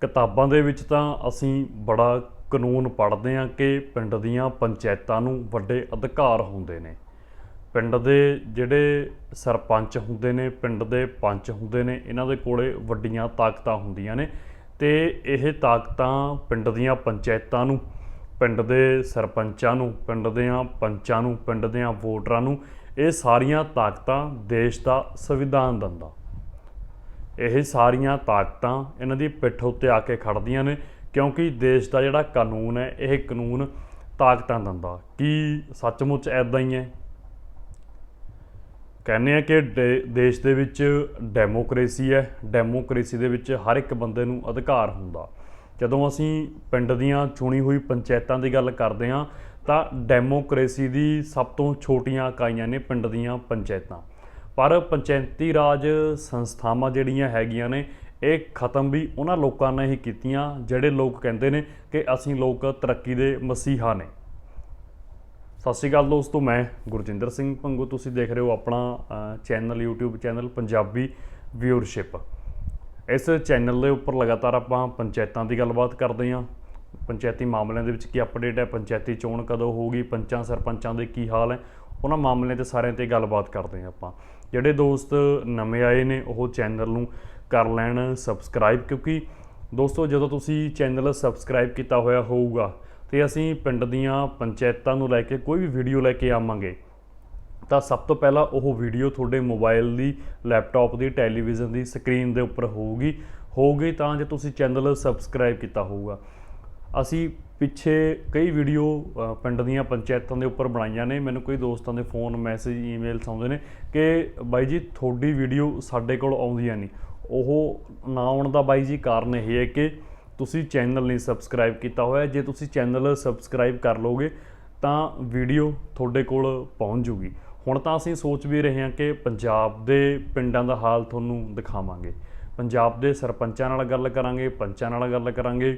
ਕਿਤਾਬਾਂ ਦੇ ਵਿੱਚ ਤਾਂ ਅਸੀਂ ਬੜਾ ਕਾਨੂੰਨ ਪੜ੍ਹਦੇ ਹਾਂ ਕਿ ਪਿੰਡ ਦੀਆਂ ਪੰਚਾਇਤਾਂ ਨੂੰ ਵੱਡੇ ਅਧਿਕਾਰ ਹੁੰਦੇ ਨੇ। ਪਿੰਡ ਦੇ ਜਿਹੜੇ ਸਰਪੰਚ ਹੁੰਦੇ ਨੇ, ਪਿੰਡ ਦੇ ਪੰਚ ਹੁੰਦੇ ਨੇ, ਇਹਨਾਂ ਦੇ ਕੋਲੇ ਵੱਡੀਆਂ ਤਾਕਤਾਂ ਹੁੰਦੀਆਂ ਨੇ ਤੇ ਇਹ ਤਾਕਤਾਂ ਪਿੰਡ ਦੀਆਂ ਪੰਚਾਇਤਾਂ ਨੂੰ, ਪਿੰਡ ਦੇ ਸਰਪੰਚਾਂ ਨੂੰ, ਪਿੰਡ ਦਿਆਂ ਪੰਚਾਂ ਨੂੰ, ਪਿੰਡ ਦਿਆਂ ਵੋਟਰਾਂ ਨੂੰ ਇਹ ਸਾਰੀਆਂ ਤਾਕਤਾਂ ਦੇਸ਼ ਦਾ ਸੰਵਿਧਾਨ ਦਿੰਦਾ। ਇਹ ਸਾਰੀਆਂ ਤਾਕਤਾਂ ਇਹਨਾਂ ਦੀ ਪਿੱਠ ਉੱਤੇ ਆ ਕੇ ਖੜਦੀਆਂ ਨੇ, ਕਿਉਂਕਿ ਦੇਸ਼ ਦਾ ਜਿਹੜਾ ਕਾਨੂੰਨ ਹੈ, ਇਹ ਕਾਨੂੰਨ ਤਾਕਤਾਂ ਦਿੰਦਾ। ਕੀ ਸੱਚਮੁੱਚ ਐਦਾਂ ਹੀ ਹੈ? ਕਹਿੰਦੇ ਆ ਕਿ ਦੇ- ਦੇਸ਼ ਦੇ ਵਿੱਚ ਡੈਮੋਕ੍ਰੇਸੀ ਹੈ, ਡੈਮੋਕ੍ਰੇਸੀ ਦੇ ਵਿੱਚ ਹਰ ਇੱਕ ਬੰਦੇ ਨੂੰ ਅਧਿਕਾਰ ਹੁੰਦਾ। ਜਦੋਂ ਅਸੀਂ ਪਿੰਡ ਦੀਆਂ ਚੁਣੀ ਹੋਈ ਪੰਚਾਇਤਾਂ ਦੀ ਗੱਲ ਕਰਦੇ ਹਾਂ, ਤਾਂ ਡੈਮੋਕ੍ਰੇਸੀ ਦੀ ਸਭ ਤੋਂ ਛੋਟੀਆਂ ਇਕਾਈਆਂ ਨੇ ਪਿੰਡ ਦੀਆਂ ਪੰਚਾਇਤਾਂ। ਪਰ ਪੰਚਾਇਤੀ ਰਾਜ ਸੰਸਥਾਵਾਂ ਜਿਹੜੀਆਂ ਹੈਗੀਆਂ ਨੇ, ਇਹ ਖਤਮ ਵੀ ਉਹਨਾਂ ਲੋਕਾਂ ਨੇ ਹੀ ਕੀਤੀਆਂ, ਜਿਹੜੇ ਲੋਕ ਕਹਿੰਦੇ ਨੇ ਕਿ ਅਸੀਂ ਲੋਕ ਤਰੱਕੀ ਦੇ ਮਸੀਹਾ ਨੇ। ਸਤਿ ਸ਼੍ਰੀ ਅਕਾਲ ਦੋਸਤੋ, ਮੈਂ ਗੁਰਜਿੰਦਰ ਸਿੰਘ ਪੰਗੂ, ਤੁਸੀਂ ਦੇਖ ਰਹੇ ਹੋ ਆਪਣਾ channel, YouTube channel Punjabi viewership. ਇਸ ਚੈਨਲ ਦੇ ਉੱਪਰ ਲਗਾਤਾਰ ਆਪਾਂ ਪੰਚਾਇਤਾਂ ਦੀ ਗੱਲਬਾਤ ਕਰਦੇ ਹਾਂ। ਪੰਚਾਇਤੀ ਮਾਮਲਿਆਂ ਦੇ ਵਿੱਚ ਕੀ ਅਪਡੇਟ ਹੈ, ਪੰਚਾਇਤੀ ਚੋਣ ਕਦੋਂ ਹੋਊਗੀ, ਪੰਚਾਂ, ਸਰਪੰਚਾਂ ਦੇ ਕੀ ਹਾਲ ਹੈ ਉਹਨਾਂ ਮਾਮਲਿਆਂ ਤੇ ਸਾਰਿਆਂ ਤੇ ਗੱਲਬਾਤ ਕਰਦੇ ਹਾਂ ਆਪਾਂ। ਜਿਹੜੇ ਦੋਸਤ ਨਵੇਂ ਆਏ ਨੇ, ਉਹ ਚੈਨਲ ਨੂੰ ਕਰ ਲੈਣ ਸਬਸਕ੍ਰਾਈਬ, ਕਿਉਂਕਿ ਦੋਸਤੋ ਜਦੋਂ ਤੁਸੀਂ ਚੈਨਲ ਸਬਸਕ੍ਰਾਈਬ ਕੀਤਾ ਹੋਇਆ ਹੋਊਗਾ, ਤੇ ਅਸੀਂ ਪਿੰਡ ਦੀਆਂ ਪੰਚਾਇਤਾਂ ਨੂੰ ਲੈ ਕੇ ਕੋਈ ਵੀ ਵੀਡੀਓ ਲੈ ਕੇ ਆਵਾਂਗੇ, ਤਾਂ ਸਭ ਤੋਂ ਪਹਿਲਾਂ ਉਹ ਵੀਡੀਓ ਤੁਹਾਡੇ ਮੋਬਾਈਲ ਦੀ, ਲੈਪਟਾਪ ਦੀ, ਟੈਲੀਵਿਜ਼ਨ ਦੀ ਸਕਰੀਨ ਦੇ ਉੱਪਰ ਹੋਊਗੀ। ਹੋਊਗੀ ਤਾਂ ਜੇ ਤੁਸੀਂ ਚੈਨਲ ਸਬਸਕ੍ਰਾਈਬ ਕੀਤਾ ਹੋਊਗਾ। ਅਸੀਂ ਪਿੱਛੇ ਕਈ ਵੀਡੀਓ ਪਿੰਡ ਦੀਆਂ ਪੰਚਾਇਤਾਂ ਦੇ ਉੱਪਰ ਬਣਾਈਆਂ ਨੇ। ਮੈਨੂੰ ਕੋਈ ਦੋਸਤਾਂ ਦੇ ਫੋਨ, ਮੈਸੇਜ ਈਮੇਲਸ ਆਉਂਦੇ ਨੇ ਕਿ ਬਾਈ ਜੀ, ਤੁਹਾਡੀ ਵੀਡੀਓ ਸਾਡੇ ਕੋਲ ਆਉਂਦੀਆਂ ਨਹੀਂ। ਉਹ ਨਾ ਆਉਣ ਦਾ ਬਾਈ ਜੀ ਕਾਰਨ ਇਹ ਹੈ ਕਿ ਤੁਸੀਂ ਚੈਨਲ ਨਹੀਂ ਸਬਸਕ੍ਰਾਈਬ ਕੀਤਾ ਹੋਇਆ। ਜੇ ਤੁਸੀਂ ਚੈਨਲ ਸਬਸਕ੍ਰਾਈਬ ਕਰ ਲਓਗੇ, ਤਾਂ ਵੀਡੀਓ ਤੁਹਾਡੇ ਕੋਲ ਪਹੁੰਚ ਜੂਗੀ। ਹੁਣ ਤਾਂ ਅਸੀਂ ਸੋਚ ਵੀ ਰਹੇ ਹਾਂ ਕਿ ਪੰਜਾਬ ਦੇ ਪਿੰਡਾਂ ਦਾ ਹਾਲ ਤੁਹਾਨੂੰ ਦਿਖਾਵਾਂਗੇ। ਪੰਜਾਬ ਦੇ ਸਰਪੰਚਾਂ ਨਾਲ ਗੱਲ ਕਰਾਂਗੇ, ਪੰਚਾਂ ਨਾਲ ਗੱਲ ਕਰਾਂਗੇ।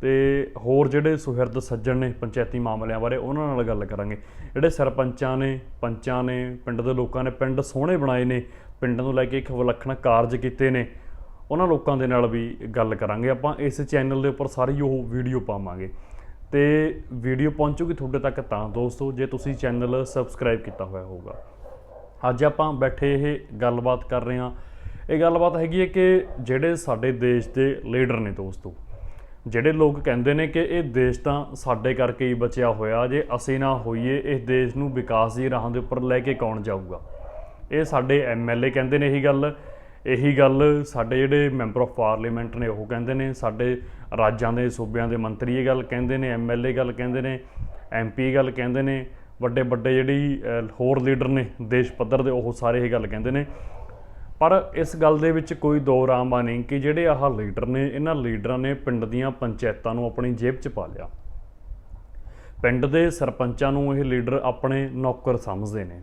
ਤੇ ਹੋਰ ਜਿਹੜੇ ਸੁਹਿਰਦ ਸੱਜਣ ਨੇ ਪੰਚਾਇਤੀ ਮਾਮਲਿਆਂ ਬਾਰੇ ਉਹਨਾਂ ਨਾਲ ਗੱਲ ਕਰਾਂਗੇ। ਜਿਹੜੇ ਸਰਪੰਚਾਂ ਨੇ, ਪੰਚਾਂ ਨੇ, ਪਿੰਡ ਦੇ ਲੋਕਾਂ ਨੇ ਪਿੰਡ ਸੋਹਣੇ ਬਣਾਏ ਨੇ, ਪਿੰਡ ਨੂੰ ਲੈ ਕੇ ਇੱਕ ਵਿਲੱਖਣ ਕਾਰਜ ਕੀਤੇ ਨੇ, ਉਹਨਾਂ ਲੋਕਾਂ ਦੇ ਨਾਲ ਵੀ ਗੱਲ ਕਰਾਂਗੇ। ਆਪਾਂ ਇਸ ਚੈਨਲ ਦੇ ਉੱਪਰ ਸਾਰੀ ਉਹ ਵੀਡੀਓ ਪਾਵਾਂਗੇ। ਤੇ ਵੀਡੀਓ ਪਹੁੰਚੂਗੀ ਤੁਹਾਡੇ ਤੱਕ ਤਾਂ ਦੋਸਤੋ, ਜੇ ਤੁਸੀਂ ਚੈਨਲ ਸਬਸਕ੍ਰਾਈਬ ਕੀਤਾ ਹੋਇਆ ਹੋਊਗਾ। ਅੱਜ ਆਪਾਂ ਬੈਠੇ ਇਹ ਗੱਲਬਾਤ ਕਰ ਰਹੇ ਹਾਂ। ਇਹ ਗੱਲਬਾਤ ਹੈਗੀ ਹੈ ਕਿ ਜਿਹੜੇ ਸਾਡੇ ਦੇਸ਼ ਦੇ ਲੀਡਰ ਨੇ ਦੋਸਤੋ ਜਿਹੜੇ ਲੋਕ ਕਹਿੰਦੇ ਨੇ ਕਿ ਇਹ ਦੇਸ਼ ਤਾਂ ਸਾਡੇ ਕਰਕੇ ਹੀ ਬਚਿਆ ਹੋਇਆ, ਜੇ ਅਸੀਂ ਨਾ ਹੋਈਏ, ਇਸ ਦੇਸ਼ ਨੂੰ ਵਿਕਾਸ ਦੀ ਰਾਹਾਂ ਦੇ ਉੱਪਰ ਲੈ ਕੇ ਕੌਣ ਜਾਊਗਾ? ਇਹ ਸਾਡੇ ਐਮਐਲਏ ਕਹਿੰਦੇ ਨੇ ਇਹੀ ਗੱਲ ਇਹੀ ਗੱਲ ਸਾਡੇ ਜਿਹੜੇ ਮੈਂਬਰ ਆਫ ਪਾਰਲੀਮੈਂਟ ਨੇ ਉਹ ਕਹਿੰਦੇ ਨੇ, ਸਾਡੇ ਰਾਜਾਂ ਦੇ ਸੂਬਿਆਂ ਦੇ ਮੰਤਰੀ ਇਹ ਗੱਲ ਕਹਿੰਦੇ ਨੇ ਐਮਐਲਏ ਗੱਲ ਕਹਿੰਦੇ ਨੇ ਐਮਪੀ ਗੱਲ ਕਹਿੰਦੇ ਨੇ ਵੱਡੇ ਵੱਡੇ ਜਿਹੜੀ ਹੋਰ ਲੀਡਰ ਨੇ ਦੇਸ਼ ਪੱਧਰ ਦੇ ਉਹ ਸਾਰੇ ਇਹ ਗੱਲ ਕਹਿੰਦੇ ਨੇ। ਪਰ ਇਸ ਗੱਲ ਦੇ ਵਿੱਚ ਕੋਈ ਦੋ ਰਾਮਾ ਨਹੀਂ ਕਿ ਜਿਹੜੇ ਆਹ ਲੀਡਰ ਨੇ, ਇਹਨਾਂ ਲੀਡਰਾਂ ਨੇ ਪਿੰਡ ਦੀਆਂ ਪੰਚਾਇਤਾਂ ਨੂੰ ਆਪਣੀ ਜੇਬ 'ਚ ਪਾ ਲਿਆ। ਪਿੰਡ ਦੇ ਸਰਪੰਚਾਂ ਨੂੰ ਇਹ ਲੀਡਰ ਆਪਣੇ ਨੌਕਰ ਸਮਝਦੇ ਨੇ।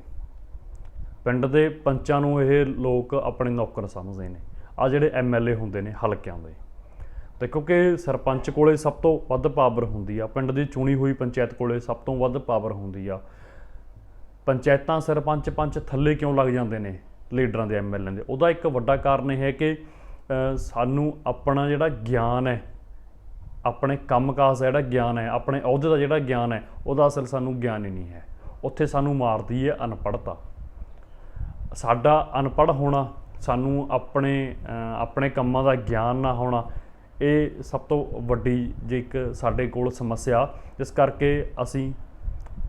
ਪਿੰਡ ਦੇ ਪੰਚਾਂ ਨੂੰ ਇਹ ਲੋਕ ਆਪਣੇ ਨੌਕਰ ਸਮਝਦੇ ਨੇ। ਆ ਜਿਹੜੇ ਐਮਐਲਏ ਹੁੰਦੇ ਨੇ, ਹਲਕਿਆਂ ਦੇ। ਦੇਖੋ ਕਿਉਂਕਿ ਸਰਪੰਚ ਕੋਲੇ ਸਭ ਤੋਂ ਵੱਧ ਪਾਵਰ ਹੁੰਦੀ ਆ। ਪਿੰਡ ਦੀ ਚੁਣੀ ਹੋਈ ਪੰਚਾਇਤ ਕੋਲੇ ਸਭ ਤੋਂ ਵੱਧ ਪਾਵਰ ਹੁੰਦੀ ਆ। ਪੰਚਾਇਤਾਂ ਸਰਪੰਚ ਪੰਚ ਥੱਲੇ ਕਿਉਂ ਲੱਗ ਜਾਂਦੇ ਨੇ? ਲੀਡਰਾਂ ਦੇ ਐਮਐਲਏ ਦੇ। ਉਹਦਾ ਇੱਕ ਵੱਡਾ ਕਾਰਨ ਇਹ ਹੈ ਕਿ ਸਾਨੂੰ ਆਪਣਾ ਜਿਹੜਾ ਗਿਆਨ ਹੈ, ਆਪਣੇ ਕੰਮਕਾਜ ਦਾ ਜਿਹੜਾ ਗਿਆਨ ਹੈ, ਆਪਣੇ ਅਹੁਦੇ ਦਾ ਜਿਹੜਾ ਗਿਆਨ ਹੈ, ਉਹਦਾ ਅਸਲ ਸਾਨੂੰ ਗਿਆਨ ਹੀ ਨਹੀਂ ਹੈ। ਉੱਥੇ ਸਾਨੂੰ ਮਾਰਦੀ ਹੈ ਅਨਪੜ੍ਹਤਾ। ਸਾਡਾ ਅਨਪੜ੍ਹ ਹੋਣਾ, ਸਾਨੂੰ ਆਪਣੇ ਆਪਣੇ ਕੰਮਾਂ ਦਾ ਗਿਆਨ ਨਾ ਹੋਣਾ, ਇਹ ਸਭ ਤੋਂ ਵੱਡੀ ਜੇ ਇੱਕ ਸਾਡੇ ਕੋਲ ਸਮੱਸਿਆ। ਜਿਸ ਕਰਕੇ ਅਸੀਂ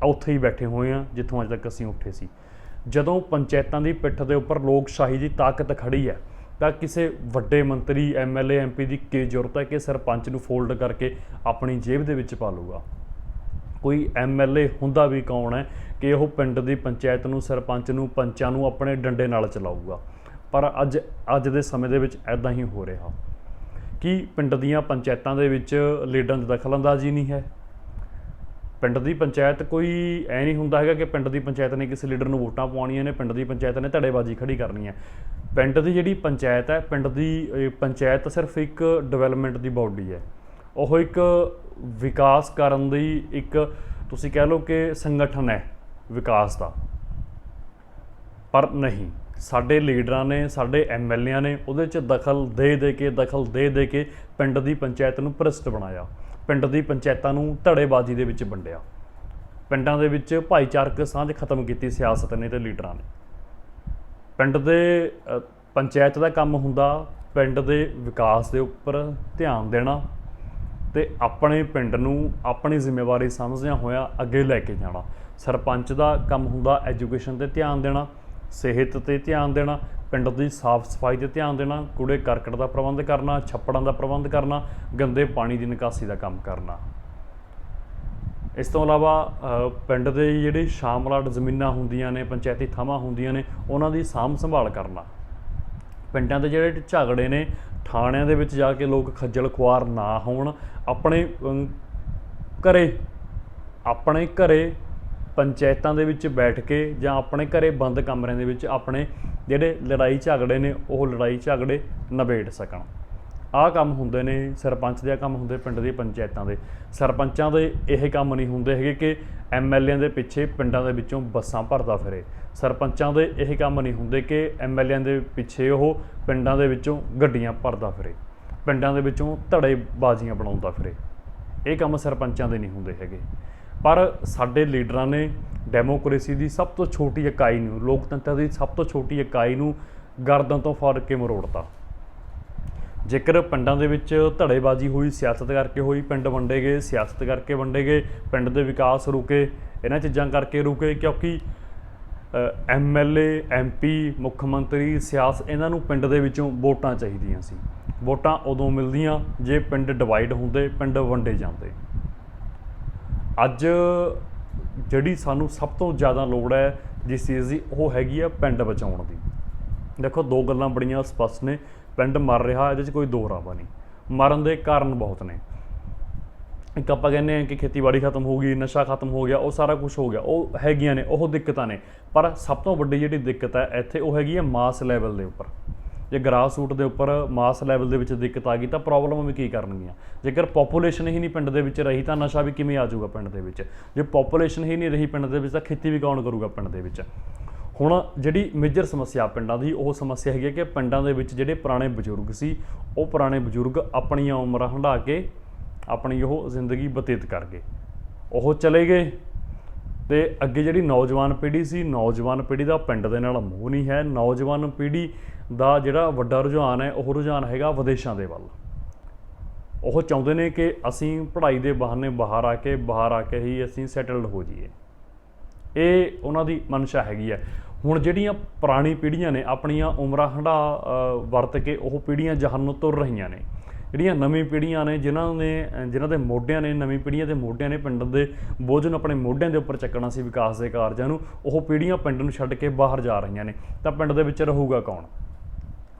ਉੱਥੇ ਹੀ ਬੈਠੇ ਹੋਏ ਹਾਂ, ਜਿੱਥੋਂ ਅੱਜ ਤੱਕ ਅਸੀਂ ਉੱਠੇ ਸੀ। ਜਦੋਂ ਪੰਚਾਇਤਾਂ ਦੀ ਪਿੱਠ ਦੇ ਉੱਪਰ ਲੋਕਸ਼ਾਹੀ ਦੀ ਤਾਕਤ ਖੜੀ ਹੈ, ਤਾਂ ਕਿਸੇ ਵੱਡੇ ਮੰਤਰੀ ਐਮਐਲਏ ਐਮਪੀ ਦੀ ਕੀ ਜ਼ਰੂਰਤ ਹੈ ਕਿ ਸਰਪੰਚ ਨੂੰ ਫੋਲਡ ਕਰਕੇ ਆਪਣੀ ਜੇਬ ਦੇ ਵਿੱਚ ਪਾ ਲੂਗਾ ਕੋਈ ਐਮਐਲਏ ਹੁੰਦਾ ਵੀ ਕੌਣ ਹੈ ਕਿ ਉਹ ਪਿੰਡ ਦੀ ਪੰਚਾਇਤ ਨੂੰ, ਸਰਪੰਚ ਨੂੰ, ਪੰਚਾਂ ਨੂੰ ਆਪਣੇ ਡੰਡੇ ਨਾਲ ਚਲਾਊਗਾ? ਪਰ ਅੱਜ ਅੱਜ ਦੇ ਸਮੇਂ ਦੇ ਵਿੱਚ ਐਦਾਂ ਹੀ ਹੋ ਰਿਹਾ। ਕਿ ਪਿੰਡ ਦੀਆਂ ਪੰਚਾਇਤਾਂ ਦੇ ਵਿੱਚ ਲੀਡਰਾਂ ਦੀ ਦਖਲਅੰਦਾਜ਼ੀ ਨਹੀਂ ਹੈ? ਪਿੰਡ ਦੀ ਪੰਚਾਇਤ ਕੋਈ ਐ ਨਹੀਂ ਹੁੰਦਾ ਹੈਗਾ ਕਿ ਪਿੰਡ ਦੀ ਪੰਚਾਇਤ ਨੇ ਕਿਸੇ ਲੀਡਰ ਨੂੰ ਵੋਟਾਂ ਪਵਾਉਣੀਆਂ ਨੇ, ਪਿੰਡ ਦੀ ਪੰਚਾਇਤ ਨੇ ਧੜੇਬਾਜ਼ੀ ਖੜੀ ਕਰਨੀ ਹੈ। ਪਿੰਡ ਦੀ ਜਿਹੜੀ ਪੰਚਾਇਤ ਹੈ, ਪਿੰਡ ਦੀ ਪੰਚਾਇਤ ਸਿਰਫ ਇੱਕ ਡਿਵੈਲਪਮੈਂਟ ਦੀ ਬਾਡੀ ਹੈ। ਉਹ ਇੱਕ ਵਿਕਾਸ ਕਰਨ ਦੀ ਇੱਕ ਤੁਸੀਂ ਕਹਿ ਲਓ ਕਿ ਸੰਗਠਨ ਹੈ ਵਿਕਾਸ ਦਾ। ਪਰ ਨਹੀਂ, ਸਾਡੇ ਲੀਡਰਾਂ ਨੇ, ਸਾਡੇ ਐਮਐਲਏਆਂ ਨੇ ਉਹਦੇ 'ਚ ਦਖਲ ਦੇ ਦੇ ਕੇ, ਦਖਲ ਦੇ ਦੇ ਕੇ ਪਿੰਡ ਦੀ ਪੰਚਾਇਤ ਨੂੰ ਭ੍ਰਿਸ਼ਟ ਬਣਾਇਆ। ਪਿੰਡ ਦੀ ਪੰਚਾਇਤਾਂ ਨੂੰ ਧੜੇਬਾਜ਼ੀ ਦੇ ਵਿੱਚ ਵੰਡਿਆ। ਪਿੰਡਾਂ ਦੇ ਵਿੱਚ ਭਾਈਚਾਰਕ ਸਾਂਝ ਖਤਮ ਕੀਤੀ ਸਿਆਸਤ ਨੇ ਤੇ ਲੀਡਰਾਂ ਨੇ। ਪਿੰਡ ਦੇ ਪੰਚਾਇਤ ਦਾ ਕੰਮ ਹੁੰਦਾ ਪਿੰਡ ਦੇ ਵਿਕਾਸ ਦੇ ਉੱਪਰ ਧਿਆਨ ਦੇਣਾ ਤੇ ਆਪਣੇ ਪਿੰਡ ਨੂੰ ਆਪਣੀ ਜ਼ਿੰਮੇਵਾਰੀ ਸਮਝਦਿਆਂ ਹੋਇਆ ਅੱਗੇ ਲੈ ਕੇ ਜਾਣਾ। ਸਰਪੰਚ ਦਾ ਕੰਮ ਹੁੰਦਾ ਐਜੂਕੇਸ਼ਨ ਤੇ ਧਿਆਨ ਦੇਣਾ, ਸਿਹਤ ਤੇ ਧਿਆਨ ਦੇਣਾ ਪਿੰਡ ਦੀ ਸਾਫ਼ ਸਫ਼ਾਈ ਤੇ ਧਿਆਨ ਦੇਣਾ ਕੂੜੇ ਕਰਕਟ ਦਾ ਪ੍ਰਬੰਧ ਕਰਨਾ ਛੱਪੜਾਂ ਦਾ ਪ੍ਰਬੰਧ ਕਰਨਾ ਗੰਦੇ ਪਾਣੀ ਦੀ ਨਿਕਾਸੀ ਦਾ ਕੰਮ ਕਰਨਾ। ਇਸ ਤੋਂ ਇਲਾਵਾ ਪਿੰਡ ਦੇ ਜਿਹੜੇ ਸ਼ਾਮਲਾਟ ਜ਼ਮੀਨਾਂ ਹੁੰਦੀਆਂ ਨੇ ਪੰਚਾਇਤੀ ਥਾਵਾਂ ਹੁੰਦੀਆਂ ਨੇ ਉਹਨਾਂ ਦੀ ਸਾਂਭ ਸੰਭਾਲ ਕਰਨਾ। ਪਿੰਡਾਂ ਦੇ ਜਿਹੜੇ ਝਗੜੇ ਨੇ ਥਾਣਿਆਂ ਦੇ ਵਿੱਚ ਜਾ ਕੇ ਲੋਕ ਖੱਜਲ ਖੁਆਰ ਨਾ ਹੋਣ ਆਪਣੇ ਅਮ, ਘਰੇ ਆਪਣੇ ਘਰੇ ਪੰਚਾਇਤਾਂ ਦੇ ਵਿੱਚ ਬੈਠ ਕੇ ਜਾਂ ਆਪਣੇ ਘਰੇ ਬੰਦ ਕਮਰਿਆਂ ਦੇ ਵਿੱਚ ਆਪਣੇ ਜਿਹੜੇ ਲੜਾਈ ਝਗੜੇ ਨੇ, ਉਹ ਲੜਾਈ ਝਗੜੇ ਨਿਬੇੜ ਸਕਣ। ਆਹ ਕੰਮ ਹੁੰਦੇ ਨੇ ਸਰਪੰਚ ਦੇ ਕੰਮ ਹੁੰਦੇ ਪਿੰਡ ਦੀ ਪੰਚਾਇਤਾਂ ਦੇ। ਸਰਪੰਚਾਂ ਦੇ ਇਹ ਕੰਮ ਨਹੀਂ ਹੁੰਦੇ ਹੈਗੇ ਕਿ ਐਮਐਲਏਆਂ ਦੇ ਪਿੱਛੇ ਪਿੰਡਾਂ ਦੇ ਵਿੱਚੋਂ ਬੱਸਾਂ ਭਰਦਾ ਫਿਰੇ। ਸਰਪੰਚਾਂ ਦੇ ਇਹ ਕੰਮ ਨਹੀਂ ਹੁੰਦੇ ਕਿ ਐਮਐਲਏਆਂ ਦੇ ਪਿੱਛੇ ਉਹ ਪਿੰਡਾਂ ਦੇ ਵਿੱਚੋਂ ਗੱਡੀਆਂ ਭਰਦਾ ਫਿਰੇ। ਪਿੰਡਾਂ ਦੇ ਵਿੱਚੋਂ ਧੜੇ ਬਾਜ਼ੀਆਂ ਬਣਾਉਂਦਾ ਫਿਰੇ। ਇਹ ਕੰਮ ਸਰਪੰਚਾਂ ਦੇ ਨਹੀਂ ਹੁੰਦੇ ਹੈਗੇ। ਪਰ ਸਾਡੇ ਲੀਡਰਾਂ ਨੇ ਡੈਮੋਕ੍ਰੇਸੀ ਦੀ ਸਭ ਤੋਂ ਛੋਟੀ ਇਕਾਈ ਨੂੰ, ਲੋਕਤੰਤਰ ਦੀ ਸਭ ਤੋਂ ਛੋਟੀ ਇਕਾਈ ਨੂੰ ਗਰਦਨ ਤੋਂ ਫੜ ਕੇ ਮਰੋੜਤਾ। ਜੇਕਰ ਪਿੰਡਾਂ ਦੇ ਵਿੱਚ ਧੜੇਬਾਜ਼ੀ ਹੋਈ, ਸਿਆਸਤ ਕਰਕੇ ਹੋਈ, ਪਿੰਡ ਵੰਡੇ ਗਏ, ਸਿਆਸਤ ਕਰਕੇ ਵੰਡੇ ਗਏ, ਪਿੰਡ ਦੇ ਵਿਕਾਸ ਰੁਕੇ, ਇਹਨਾਂ ਚੀਜ਼ਾਂ ਕਰਕੇ ਰੁਕੇ, ਕਿਉਂਕਿ ਐਮਐਲਏ ਐਮਪੀ ਮੁੱਖ ਮੰਤਰੀ, ਸਿਆਸ ਇਹਨਾਂ ਨੂੰ ਪਿੰਡ ਦੇ ਵਿੱਚੋਂ ਵੋਟਾਂ ਚਾਹੀਦੀਆਂ ਸੀ। ਵੋਟਾਂ ਉਦੋਂ ਮਿਲਦੀਆਂ ਜੇ ਪਿੰਡ ਡਿਵਾਈਡ ਹੁੰਦੇ, ਪਿੰਡ ਵੰਡੇ ਜਾਂਦੇ। ਅੱਜ ਜਿਹੜੀ ਸਾਨੂੰ ਸਭ ਤੋਂ ਜ਼ਿਆਦਾ ਲੋੜ ਹੈ ਜਿਸ ਚੀਜ਼ ਦੀ, ਉਹ ਹੈਗੀ ਆ ਪਿੰਡ ਬਚਾਉਣ ਦੀ। ਦੇਖੋ, ਦੋ ਗੱਲਾਂ ਬੜੀਆਂ ਸਪਸ਼ਟ ਨੇ। ਪਿੰਡ ਮਰ ਰਿਹਾ, ਇਹਦੇ 'ਚ ਕੋਈ ਦੋ ਰਾਵਾ ਨਹੀਂ। ਮਰਨ ਦੇ ਕਾਰਨ ਬਹੁਤ ਨੇ। ਇੱਕ ਆਪਾਂ ਕਹਿੰਦੇ ਆ ਕਿ ਖੇਤੀਬਾੜੀ ਖਤਮ ਹੋ ਗਈ, ਨਸ਼ਾ ਖਤਮ ਹੋ ਗਿਆ, ਉਹ ਸਾਰਾ ਕੁਝ ਹੋ ਗਿਆ। ਉਹ ਹੈਗੀਆਂ ਨੇ, ਉਹ ਦਿੱਕਤਾਂ ਨੇ। ਪਰ ਸਭ ਤੋਂ ਵੱਡੀ ਜਿਹੜੀ ਦਿੱਕਤ ਹੈ, ਇੱਥੇ ਉਹ ਹੈਗੀ ਹੈ ਮਾਸ ਲੈਵਲ ਦੇ ਉੱਪਰ। ਜੇ ਗ੍ਰਾਸ ਰੂਟ ਦੇ ਉੱਪਰ ਮਾਸ ਲੈਵਲ ਦੇ ਵਿੱਚ ਦਿੱਕਤ ਆ ਗਈ ਤਾਂ ਪ੍ਰੋਬਲਮ ਵੀ ਕੀ ਕਰਨਗੀਆਂ? ਜੇਕਰ ਪੋਪੂਲੇਸ਼ਨ ਹੀ ਨਹੀਂ ਪਿੰਡ ਦੇ ਵਿੱਚ ਰਹੀ ਤਾਂ ਨਸ਼ਾ ਵੀ ਕਿਵੇਂ ਆ ਜਾਊਗਾ ਪਿੰਡ ਦੇ ਵਿੱਚ? ਜੇ ਪੋਪੂਲੇਸ਼ਨ ਹੀ ਨਹੀਂ ਰਹੀ ਪਿੰਡ ਦੇ ਵਿੱਚ ਤਾਂ ਖੇਤੀ ਵੀ ਕੌਣ ਕਰੂਗਾ ਪਿੰਡ ਦੇ ਵਿੱਚ? ਹੁਣ ਜਿਹੜੀ ਮੇਜਰ ਸਮੱਸਿਆ ਪਿੰਡਾਂ ਦੀ, ਉਹ ਸਮੱਸਿਆ ਹੈਗੀ ਹੈ ਕਿ ਪਿੰਡਾਂ ਦੇ ਵਿੱਚ ਜਿਹੜੇ ਪੁਰਾਣੇ ਬਜ਼ੁਰਗ ਸੀ, ਉਹ ਪੁਰਾਣੇ ਬਜ਼ੁਰਗ ਆਪਣੀਆਂ ਉਮਰਾਂ ਹੰਢਾ ਕੇ ਆਪਣੀ ਉਹ ਜ਼ਿੰਦਗੀ ਬਤੀਤ ਕਰ ਗਏ। ਉਹ ਚਲੇ ਗਏ ਤੇ ਅੱਗੇ ਜਿਹੜੀ ਨੌਜਵਾਨ ਪੀੜ੍ਹੀ ਸੀ, ਨੌਜਵਾਨ ਪੀੜ੍ਹੀ ਦਾ ਪਿੰਡ ਦੇ ਨਾਲ ਮੋਹ ਨਹੀਂ ਹੈ। ਨੌਜਵਾਨ ਪੀੜ੍ਹੀ ਦਾ ਜਿਹੜਾ ਵੱਡਾ ਰੁਝਾਨ ਹੈ, ਉਹ ਰੁਝਾਨ ਹੈਗਾ ਵਿਦੇਸ਼ਾਂ ਦੇ ਵੱਲ। ਉਹ ਚਾਹੁੰਦੇ ਨੇ ਕਿ ਅਸੀਂ ਪੜ੍ਹਾਈ ਦੇ ਬਹਾਨੇ ਬਾਹਰ ਆ ਕੇ, ਬਾਹਰ ਆ ਕੇ ਹੀ ਅਸੀਂ ਸੈਟਲਡ ਹੋ ਜਾਈਏ। ਇਹ ਉਹਨਾਂ ਦੀ ਮਨਸ਼ਾ ਹੈਗੀ ਹੈ। ਹੁਣ ਜਿਹੜੀਆਂ ਪੁਰਾਣੀ ਪੀੜ੍ਹੀਆਂ ਨੇ, ਆਪਣੀਆਂ ਉਮਰਾਂ ਹੰਢਾ ਵਰਤ ਕੇ ਉਹ ਪੀੜ੍ਹੀਆਂ ਜਹਾਨ ਨੂੰ ਤੁਰ ਰਹੀਆਂ ਨੇ। ਜਿਹੜੀਆਂ ਨਵੀਂ ਪੀੜ੍ਹੀਆਂ ਨੇ ਜਿਨ੍ਹਾਂ ਨੇ ਅ, ਜਿਨ੍ਹਾਂ ਦੇ ਮੋਢਿਆਂ ਨੇ ਨਵੀਂ ਪੀੜ੍ਹੀਆਂ ਦੇ ਮੋਢਿਆਂ ਨੇ ਪਿੰਡ ਦੇ ਬੋਝ ਨੂੰ ਆਪਣੇ ਮੋਢਿਆਂ ਦੇ ਉੱਪਰ ਚੱਕਣਾ ਸੀ ਵਿਕਾਸ ਦੇ ਕਾਰਜਾਂ ਨੂੰ ਉਹ ਪੀੜ੍ਹੀਆਂ ਪਿੰਡ ਨੂੰ ਛੱਡ ਕੇ ਬਾਹਰ ਜਾ ਰਹੀਆਂ ਨੇ। ਤਾਂ ਪਿੰਡ ਦੇ ਵਿੱਚ ਰਹੂਗਾ ਕੌਣ?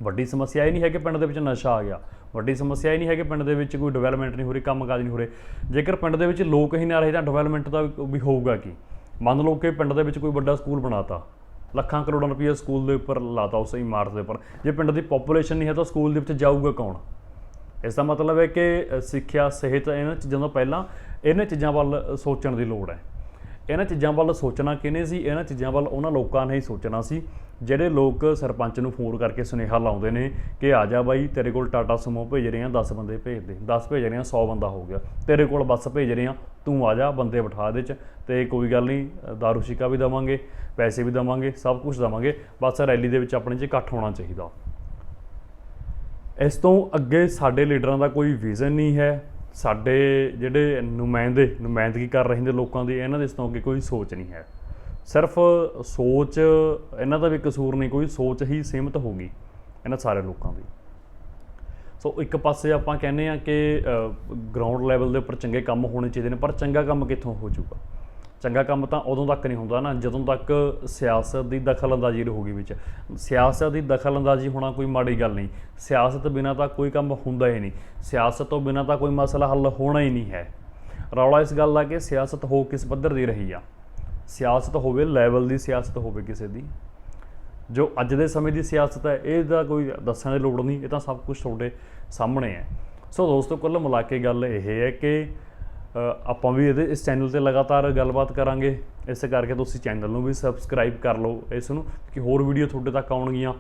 ਵੱਡੀ ਸਮੱਸਿਆ ਇਹ ਨਹੀਂ ਹੈ ਕਿ ਪਿੰਡ ਦੇ ਵਿੱਚ ਨਸ਼ਾ ਆ ਗਿਆ। ਵੱਡੀ ਸਮੱਸਿਆ ਇਹ ਨਹੀਂ ਹੈ ਕਿ ਪਿੰਡ ਦੇ ਵਿੱਚ ਕੋਈ ਡਿਵੈਲਪਮੈਂਟ ਨਹੀਂ ਹੋ ਰਹੀ ਕੰਮਕਾਜ ਨਹੀਂ ਹੋ ਰਹੇ। ਜੇਕਰ ਪਿੰਡ ਦੇ ਵਿੱਚ ਲੋਕ ਹੀ ਨਾ ਰਹੇ ਤਾਂ ਡਿਵੈਲਪਮੈਂਟ ਦਾ ਵੀ- ਵੀ ਹੋਊਗਾ ਕੀ? ਮੰਨ ਲਓ ਕਿ ਪਿੰਡ ਦੇ ਵਿੱਚ ਕੋਈ ਵੱਡਾ ਸਕੂਲ ਬਣਾਤਾ। ਲੱਖਾਂ ਕਰੋੜਾਂ ਰੁਪਏ ਸਕੂਲ ਦੇ ਉੱਪਰ ਲਾਤਾ ਉਸ ਇਮਾਰਤ ਦੇ ਉੱਪਰ। ਜੇ ਪਿੰਡ ਦੀ ਪੋਪੂਲੇਸ਼ਨ ਨਹੀਂ ਹੈ ਤਾਂ ਸਕੂਲ ਦੇ ਵਿੱਚ ਜਾਊਗਾ ਕੌਣ? ਇਸ ਦਾ ਮਤਲਬ ਹੈ ਕਿ ਸਿੱਖਿਆ ਸਿਹਤ ਇਹਨਾਂ ਚੀਜ਼ਾਂ ਤੋਂ ਪਹਿਲਾਂ ਇਹਨਾਂ ਚੀਜ਼ਾਂ ਵੱਲ ਸੋਚਣ ਦੀ ਲੋੜ ਹੈ। ਇਹਨਾਂ ਚੀਜ਼ਾਂ ਵੱਲ ਸੋਚਣਾ ਕਿਹਨੇ ਸੀ? ਇਹਨਾਂ ਚੀਜ਼ਾਂ ਵੱਲ ਉਹਨਾਂ ਲੋਕਾਂ ਨੇ ਹੀ ਸੋਚਣਾ ਸੀ ਜਿਹੜੇ ਲੋਕ ਸਰਪੰਚ ਨੂੰ ਫੋਨ ਕਰਕੇ ਸੁਨੇਹਾ ਲਾਉਂਦੇ ਨੇ ਕਿ ਆ ਜਾ ਬਾਈ ਤੇਰੇ ਕੋਲ ਟਾਟਾ ਸਮੋ ਭੇਜ ਰਹੇ ਆ 10 ਬੰਦੇ ਭੇਜ ਦੇ 10 ਭੇਜ ਰਹੇ ਆ 100 ਬੰਦਾ ਹੋ ਗਿਆ। ਤੇਰੇ ਕੋਲ ਬੱਸ ਭੇਜ ਰਹੇ ਆ ਤੂੰ ਆ ਜਾ ਬੰਦੇ ਬਿਠਾ ਦੇ ਚ ਤੇ ਕੋਈ ਗੱਲ ਨਹੀਂ ਅ, ਦਾਰੂ ਸ਼ਿਕਾ ਵੀ ਦਵਾਂਗੇ ਪੈਸੇ ਵੀ ਦਵਾਂਗੇ ਸਭ ਕੁਝ ਦਵਾਂਗੇ ਬਸ ਰੈਲੀ ਦੇ ਵਿੱਚ ਆਪਣੇ 'ਚ ਇਕੱਠ ਹੋਣਾ ਚਾਹੀਦਾ। ਇਸ ਤੋਂ ਅੱਗੇ ਸਾਡੇ ਲੀਡਰਾਂ ਦਾ ਕੋਈ ਵਿਜ਼ਨ ਨਹੀਂ ਹੈ। ਸਾਡੇ ਜਿਹੜੇ ਨੁਮਾਇੰਦੇ, ਨੁਮਾਇੰਦਗੀ ਕਰ ਰਹੇ ਨੇ ਲੋਕਾਂ ਦੀ, ਇਹਨਾਂ ਦੇ ਇਸ ਤੋਂ ਅੱਗੇ ਕੋਈ ਸੋਚ ਨਹੀਂ ਹੈ। ਸਿਰਫ ਸੋਚ, ਇਹਨਾਂ ਦਾ ਵੀ ਕਸੂਰ ਨਹੀਂ, ਕੋਈ ਸੋਚ ਹੀ ਸੀਮਤ ਹੋ ਗਈ ਇਹਨਾਂ ਸਾਰੇ ਲੋਕਾਂ ਦੀ। ਸੋ ਇੱਕ ਪਾਸੇ ਆਪਾਂ ਕਹਿੰਦੇ ਆ ਕਿ ਗਰਾਊਂਡ ਲੈਵਲ ਦੇ ਉੱਪਰ ਚੰਗੇ ਕੰਮ ਹੋਣੇ ਚਾਹੀਦੇ ਨੇ, ਪਰ ਚੰਗਾ ਕੰਮ ਕਿੱਥੋਂ ਹੋ ਜਾਊਗਾ? ਚੰਗਾ ਕੰਮ ਤਾਂ ਉਦੋਂ ਤੱਕ ਨਹੀਂ ਹੁੰਦਾ ਨਾ, ਜਦੋਂ ਤੱਕ ਸਿਆਸਤ ਦੀ ਦਖਲਅੰਦਾਜ਼ੀ ਰਹੂਗੀ ਵਿੱਚ। ਸਿਆਸਤ ਦੀ ਦਖਲਅੰਦਾਜ਼ੀ ਹੋਣਾ ਕੋਈ ਮਾੜੀ ਗੱਲ ਨਹੀਂ। ਸਿਆਸਤ ਬਿਨਾਂ ਤਾਂ ਕੋਈ ਕੰਮ ਹੁੰਦਾ ਹੀ ਨਹੀਂ। ਸਿਆਸਤ ਤੋਂ ਬਿਨਾਂ ਤਾਂ ਕੋਈ ਮਸਲਾ ਹੱਲ ਹੋਣਾ ਹੀ ਨਹੀਂ ਹੈ। ਰੌਲਾ ਇਸ ਗੱਲ ਦਾ ਕਿ ਸਿਆਸਤ ਹੋ ਕਿਸ ਪੱਧਰ ਦੀ ਰਹੀ ਆ? ਸਿਆਸਤ ਹੋਵੇ ਲੈਵਲ ਦੀ ਸਿਆਸਤ ਹੋਵੇ ਕਿਸੇ ਦੀ। ਜੋ ਅੱਜ ਦੇ ਸਮੇਂ ਦੀ ਸਿਆਸਤ ਹੈ, ਇਹ ਦਾ ਕੋਈ ਦੱਸਣ ਦੀ ਲੋੜ ਨਹੀਂ, ਇਹ ਤਾਂ ਸਭ ਕੁਝ ਤੁਹਾਡੇ ਸਾਹਮਣੇ ਹੈ। ਸੋ ਦੋਸਤੋ, ਕੁੱਲ ਮਿਲਾ ਕੇ ਗੱਲ ਇਹ ਹੈ ਕਿ ਆਪਾਂ ਵੀ ਇਹਦੇ ਇਸ ਚੈਨਲ ਤੇ ਲਗਾਤਾਰ ਗੱਲਬਾਤ ਕਰਾਂਗੇ। ਇਸ ਕਰਕੇ ਤੁਸੀਂ ਚੈਨਲ ਨੂੰ ਵੀ ਸਬਸਕ੍ਰਾਈਬ ਕਰ ਲਓ। ਇਸ ਨੂੰ ਕਿ ਹੋਰ ਵੀਡੀਓ ਤੁਹਾਡੇ ਤੱਕ ਆਉਣਗੀਆਂ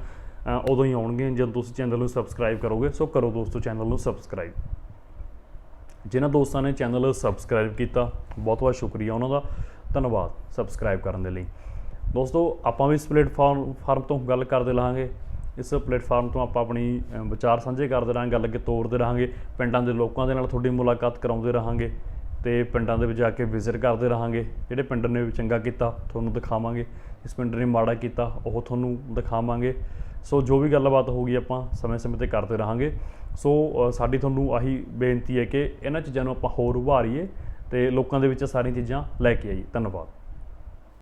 ਉਦੋਂ ਹੀ ਆਉਣਗੀਆਂ, ਜਦੋਂ ਤੁਸੀਂ ਚੈਨਲ ਨੂੰ ਸਬਸਕ੍ਰਾਈਬ ਕਰੋਗੇ। ਸੋ ਕਰੋ ਦੋਸਤੋ ਚੈਨਲ ਨੂੰ ਸਬਸਕ੍ਰਾਈਬ ਜਿਨ੍ਹਾਂ ਦੋਸਤਾਂ ਨੇ ਚੈਨਲ ਸਬਸਕ੍ਰਾਈਬ ਕੀਤਾ, ਬਹੁਤ ਬਹੁਤ ਸ਼ੁਕਰੀਆ ਉਹਨਾਂ ਦਾ। ਧੰਨਵਾਦ ਸਬਸਕ੍ਰਾਈਬ ਕਰਨ ਦੇ ਲਈ। ਦੋਸਤੋ, ਆਪਾਂ ਵੀ ਇਸ ਪਲੇਟਫਾਰਮ ਫਾਰਮ ਤੋਂ ਗੱਲ ਕਰਦੇ ਰਹਾਂਗੇ। ਇਸ ਪਲੇਟਫਾਰਮ ਤੋਂ ਆਪਾਂ ਆਪਣੀ ਵਿਚਾਰ ਸਾਂਝੇ ਕਰਦੇ ਰਹਾਂਗੇ, ਗੱਲ ਅੱਗੇ ਤੋਰਦੇ ਰਹਾਂਗੇ। ਪਿੰਡਾਂ ਦੇ ਲੋਕਾਂ ਦੇ ਨਾਲ ਤੁਹਾਡੀ ਮੁਲਾਕਾਤ ਕਰਾਉਂਦੇ ਰਹਾਂਗੇ। ਤੇ ਪਿੰਡਾਂ ਦੇ ਵਿੱਚ ਜਾ ਕੇ ਵਿਜ਼ਿਟ ਕਰਦੇ ਰਹਾਂਗੇ। ਜਿਹੜੇ ਪਿੰਡ ਨੇ ਚੰਗਾ ਕੀਤਾ, ਤੁਹਾਨੂੰ ਦਿਖਾਵਾਂਗੇ। ਇਸ ਪਿੰਡ ਨੇ ਮਾੜਾ ਕੀਤਾ, ਉਹ ਤੁਹਾਨੂੰ ਦਿਖਾਵਾਂਗੇ। ਸੋ ਜੋ ਵੀ ਗੱਲਬਾਤ ਹੋਊਗੀ ਆਪਾਂ ਸਮੇਂ-ਸਮੇਂ ਤੇ ਕਰਦੇ ਰਹਾਂਗੇ। ਸੋ ਸਾਡੀ ਤੁਹਾਨੂੰ ਆਹੀ ਬੇਨਤੀ ਹੈ ਕਿ ਇਹਨਾਂ ਚੀਜ਼ਾਂ ਨੂੰ ਆਪਾਂ ਹੋਰ ਉਭਾਰੀਏ ਤੇ ਲੋਕਾਂ ਦੇ ਵਿੱਚ ਸਾਰੀਆਂ ਚੀਜ਼ਾਂ ਲੈ ਕੇ ਆਈਏ। ਧੰਨਵਾਦ।